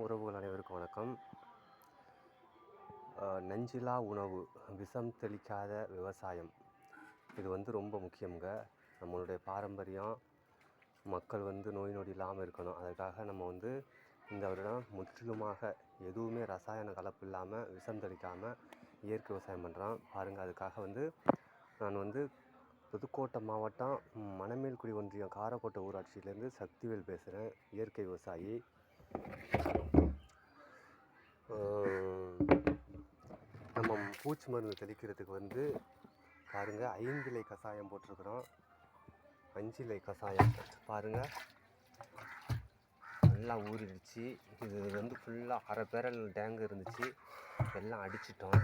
உறவுகள் அனைவருக்கும் வணக்கம். நஞ்சிலா உணவு விஷம் தெளிக்காத விவசாயம். இது வந்து ரொம்ப முக்கியங்க நம்மளுடைய பாரம்பரியம் மக்கள் வந்து நோய் நொடி இல்லாமல் இருக்கணும். அதுக்காக நம்ம வந்து இந்த வருடம் முற்றிலுமாக எதுவுமே ரசாயன கலப்பு இல்லாமல் விஷம் தெளிக்காமல் இயற்கை விவசாயம் பண்ணுறோம் பாருங்கள் அதுக்காக வந்து நான் வந்து புதுக்கோட்டை மாவட்டம் மணமேல்குடி ஒன்றியம் காரக்கோட்டை ஊராட்சியிலேருந்து சக்திவேல் பேசுகிறேன் இயற்கை விவசாயி ஆஹ் நம்ம பூச்சி மருந்து தெளிக்கிறதுக்கு வந்து பாருங்கள் ஐந்திலை கஷாயம் போட்டிருக்கிறோம். அஞ்சிலை கஷாயம் பாருங்கள் நல்லா ஊறிடுச்சு. இது வந்து ஃபுல்லாக அரை பேரல் டேங்கு இருந்துச்சு. எல்லாம் அடிச்சிட்டோம்.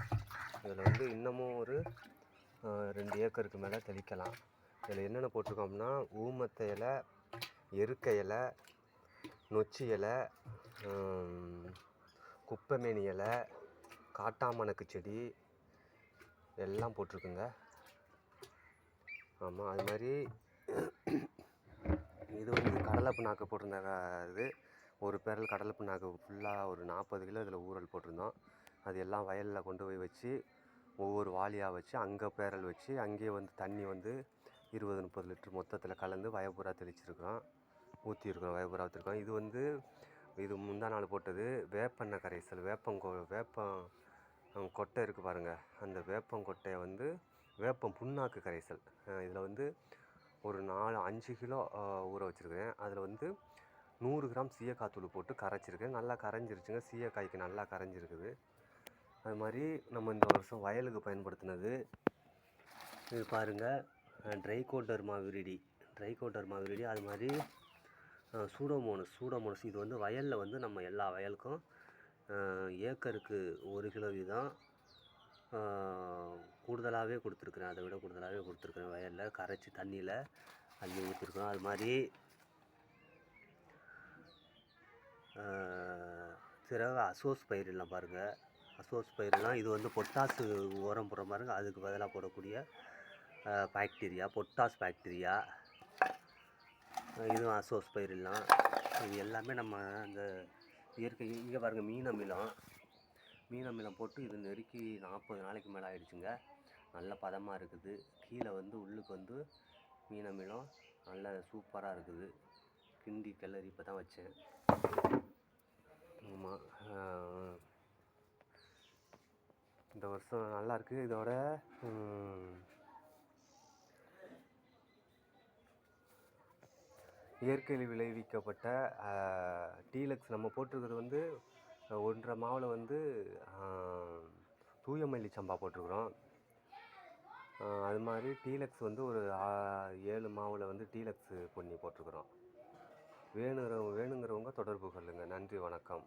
இதில் வந்து இன்னமும் ஒரு ரெண்டு ஏக்கருக்கு மேலே தெளிக்கலாம். இதில் என்னென்ன போட்டிருக்கோம்னா ஊமத்தை இலை எருக்க இலை நொச்சி இலை குப்பைமேனி இலை காட்டாமணக்கு செடி எல்லாம் போட்டிருக்குங்க. ஆமாம் அது மாதிரி இது வந்து கடலை புண்ணாக்கு போட்டிருந்த இது ஒரு பேரல் கடலை புண்ணாக்கு ஃபுல்லாக ஒரு நாற்பது கிலோ இதில் ஊறல் போட்டிருந்தோம். அது எல்லாம் வயலில் கொண்டு போய் வச்சு ஒவ்வொரு வாளியாக வச்சு அங்கே பேரல் வச்சு அங்கேயே வந்து தண்ணி வந்து இருபது முப்பது லிட்டர் மொத்தத்தில் கலந்து வயபுரா தெளிச்சிருக்கிறோம். ஊற்றிருக்கிறோம் வயபுரா ஊற்றிருக்கோம் இது வந்து இது முந்தா நாள் போட்டது வேப்பெண்ணெய் கரைசல் வேப்பங்கோ வேப்பம் கொட்டை இருக்குது பாருங்கள் அந்த வேப்பங்கொட்டையை வந்து வேப்பம் புண்ணாக்கு கரைசல். இதில் வந்து ஒரு நாலு அஞ்சு கிலோ ஊற வச்சுருக்கேன். அதில் வந்து நூறு கிராம் சீயக்காய் தூள் போட்டு கரைச்சிருக்கேன். நல்லா கரைஞ்சிருச்சுங்க. சீயக்காய்க்கு நல்லா கரைஞ்சிருக்குது. அது மாதிரி நம்ம இந்த வருஷம் வயலுக்கு பயன்படுத்தினது இது பாருங்கள் Trichoderma viride Trichoderma viride அது மாதிரி சூடோமோனஸ் சூடோமோனஸ் இது வந்து வயலில் வந்து நம்ம எல்லா வயலுக்கும் ஏக்கருக்கு ஒரு கிலோ வீதம் கூடுதலாகவே கொடுத்துருக்குறேன். அதை விட கூடுதலாகவே கொடுத்துருக்குறேன். வயலில் கரைச்சி தண்ணியில் அள்ளி ஊற்றிருக்கோம் அது மாதிரி சிறகு அசோஸ் பயிரெல்லாம் பாருங்கள் அசோஸ் பயிரெல்லாம் இது வந்து பொட்டாசு உரம் போடுற பாருங்க அதுக்கு பதிலாக போடக்கூடிய பாக்டீரியா பொட்டாஸ் பாக்டீரியா. இதுவும் அசோஸ் பயிரெல்லாம். இது எல்லாமே நம்ம அந்த இயற்கை இங்கே பாருங்கள் மீன் அமிலம். மீன் அமிலம் போட்டு இது நெருக்கி நாற்பது நாளைக்கு மேலே ஆயிடுச்சுங்க. நல்ல பதமாக இருக்குது. கீழே வந்து உள்ளுக்கு வந்து மீன் அமிலம் நல்ல சூப்பராக இருக்குது. கிண்டி கிளறி இப்போ தான் வச்சேன் ஆமாம் இந்த வருஷம் நல்லாயிருக்கு இதோட இயற்கையில் விளைவிக்கப்பட்ட டீலக்ஸ் நம்ம போட்டிருக்கிறது வந்து ஒன்றரை மாவில் வந்து தூய மல்லி சம்பா போட்டிருக்குறோம். அது மாதிரி டீலக்ஸ் வந்து ஒரு ஏழு மாவில் வந்து டீலக்ஸு பொன்னி போட்டிருக்குறோம். வேணுங்கிற வேணுங்கிறவங்க தொடர்பு கொள்ளுங்கள் நன்றி வணக்கம்.